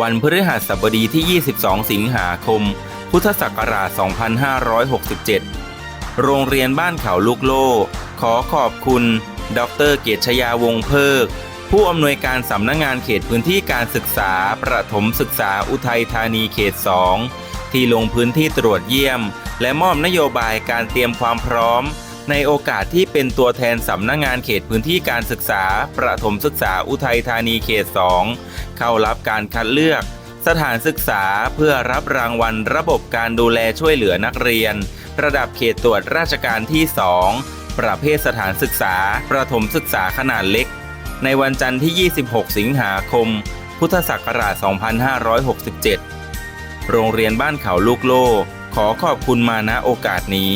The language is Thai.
วันพฤหัสบดีที่ 22 สิงหาคม พุทธศักราช 2567 โรงเรียนบ้านเขาลูกโลขอขอบคุณ ดรเกียรติชยาวงศ์เพิก ผู้อำนวยการสำนักงงานเขตพื้นที่การศึกษา ประถมศึกษาอุทัยธานีเขต 2 ที่ลงพื้นที่ตรวจเยี่ยม และมอบนโยบายการเตรียมความพร้อม ในโอกาสที่เป็นตัวแทนสำนักงงานเขตพื้นที่การศึกษา ประถมศึกษาอุทัยธานีเขต 2 เข้ารับการคัดเลือก สถานศึกษาเพื่อรับรางวัลระบบการดูแลช่วยเหลือนักเรียน ระดับเขตตรวจราชการที่ 2 ประเภทสถานศึกษา ประถมศึกษาขนาดเล็ก ในวันจันทร์ที่ 26 สิงหาคม พุทธศักราช 2567 โรงเรียนบ้านเขาลูกโลขอขอบคุณมาณโอกาสนี้